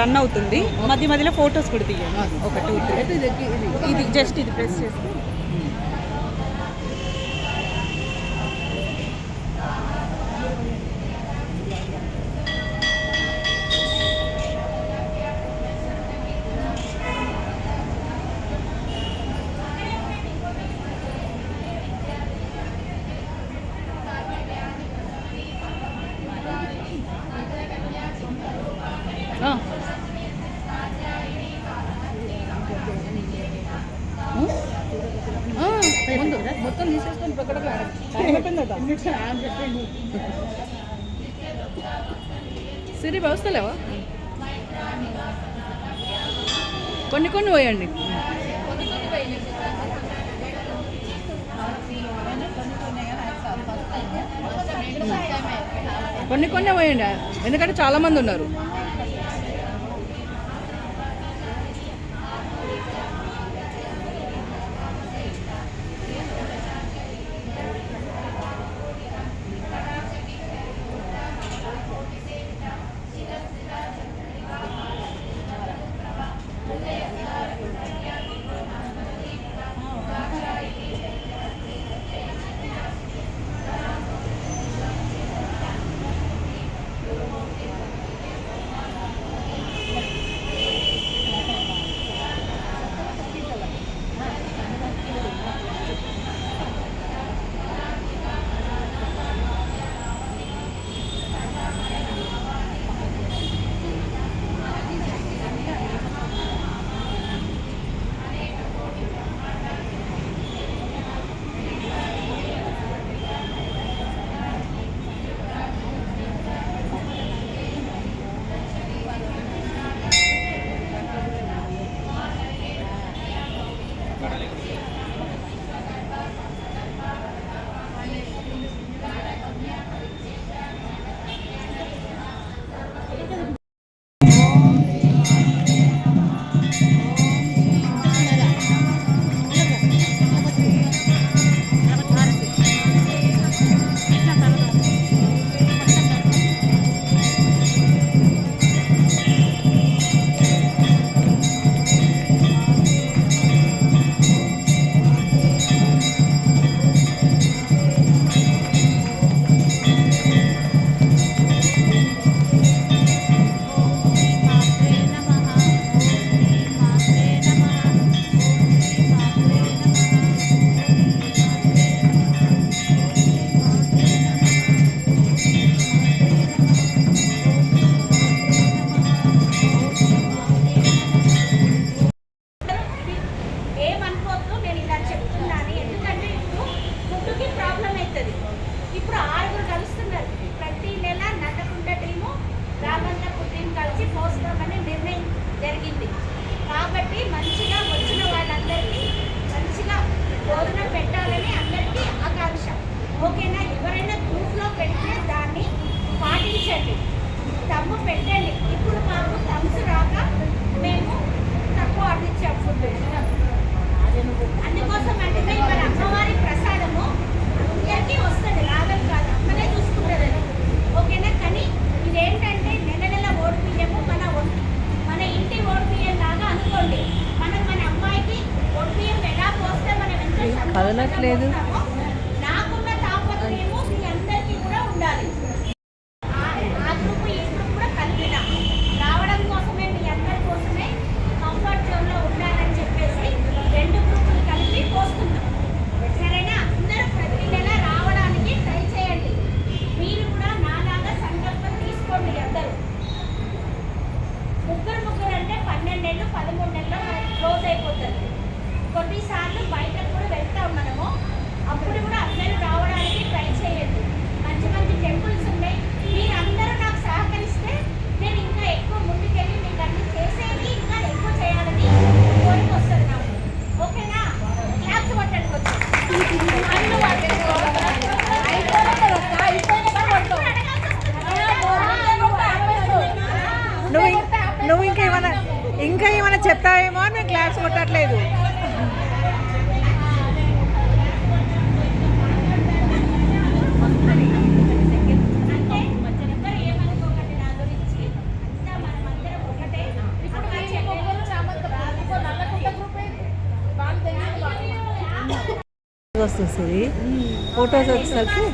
Run అవుతుంది. మధ్య మధ్యలో ఫొటోస్ కూడా తీయండి. ఒక టూ త్రీ ఇది జస్ట్ ఇది ప్రెస్ చేస్తే సిరి వస్తలేవా కొన్ని కొన్ని పోయండి. కొన్ని కొన్ని పోయండి. ఎందుకంటే చాలా మంది ఉన్నారు. దమ్ము పెట్టండి. ఇప్పుడు మాకు థమ్స్ రాక మేము తక్కువ ఆర్డర్ ఇచ్చాం ఫుడ్ అందుకోసం అంటే మరి అమ్మవారి ప్రసాదము అందరికీ వస్తుంది. లాభం కాదు. అమ్మనే చూసుకుంటుందని ఓకేనా? కానీ ఇదేంటంటే నెల నెల ఓడిపియ్యము మన మన ఇంటి ఓడిపియ్యం లాగా అనుకోండి. మనం మన అమ్మాయికి ఓడిపియ్యం ఎలా పోస్తే మనం ఎంత కదలట్లేదు. వస్తుంది ఫొటోస్ వచ్చేసరికి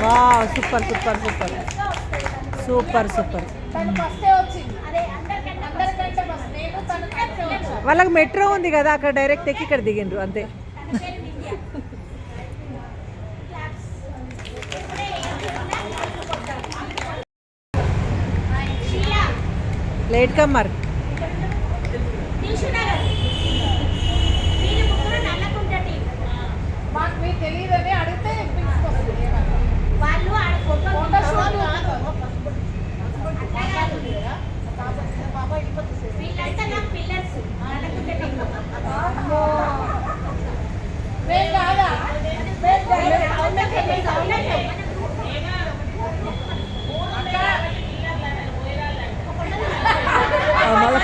వా super super super super super వాళ్ళకి మెట్రో ఉంది కదా అక్కడ డైరెక్ట్ ఎక్కి ఇక్కడ దిగిండ్రు అంతే. लेट का मर्क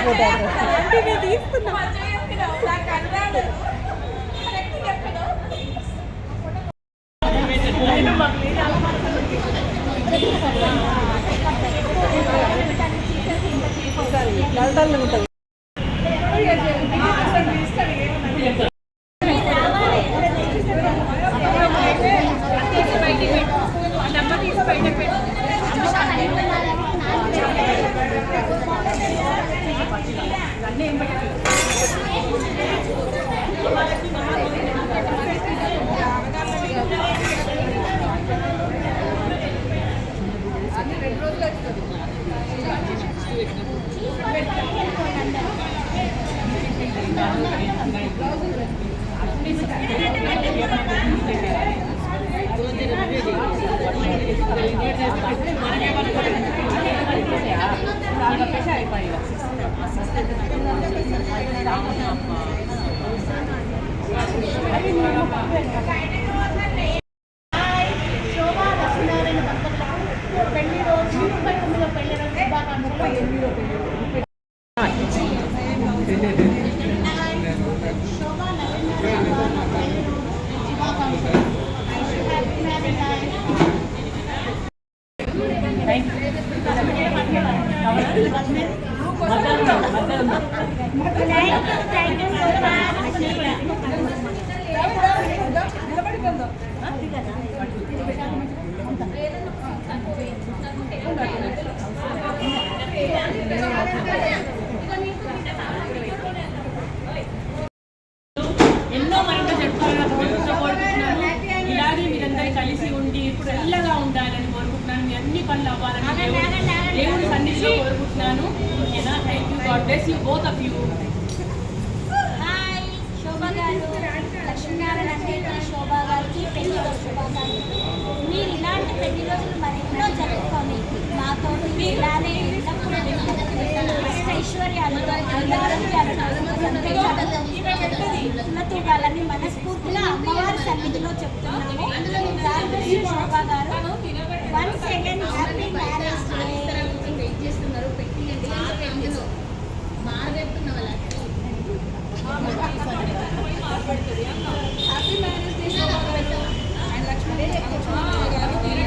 ఉంటుంది అయిపోయి కలిసి ఉండి ఇప్పుడు ఎల్లగా ఉండాలని కోరుకుంటున్నాను. మీ అన్ని పనులు అవ్వాలని దేవుడు- సన్నిధిలో కోరుకుంటున్నాను. ఓకేనా? Thank you god bless you both of you Shobha గారికి పెళ్ళి రోజు శుభాకాంక్షలు. మీరు ఇలాంటి పెళ్ళి రోజులు మరెన్నో జరుపుకొని మాతో ఇలానే ఎల్లప్పుడూ మనస్ఫూర్తిగా అమ్మవారి సన్నిధిలో చెప్తున్నాము God హ్యాపీ మ్యారేజ్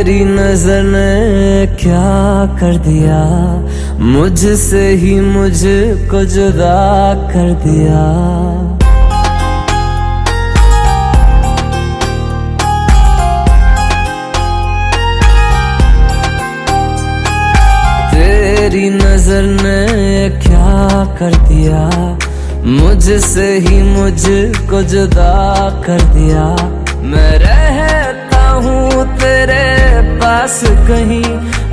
तेरी नज़र ने क्या कर दिया? मुझसे ही मुझको जुदा कर दिया। तेरी नज़र ने क्या कर दिया? मुझसे ही मुझको जुदा कर दिया। मैं रहता हूँ पास कहीं,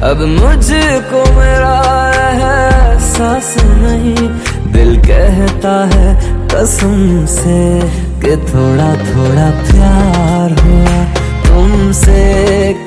अब मुझको मेरा एहसास नहीं। दिल कहता है कसम से कि थोड़ा थोड़ा प्यार हुआ तुमसे।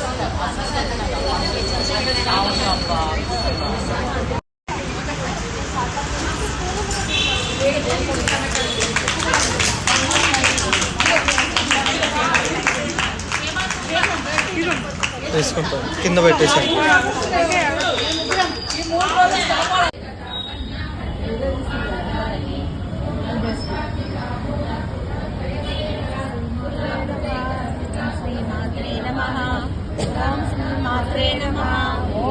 వేసుకుంటాం కింద పెట్టేసాం మాత్రే నమ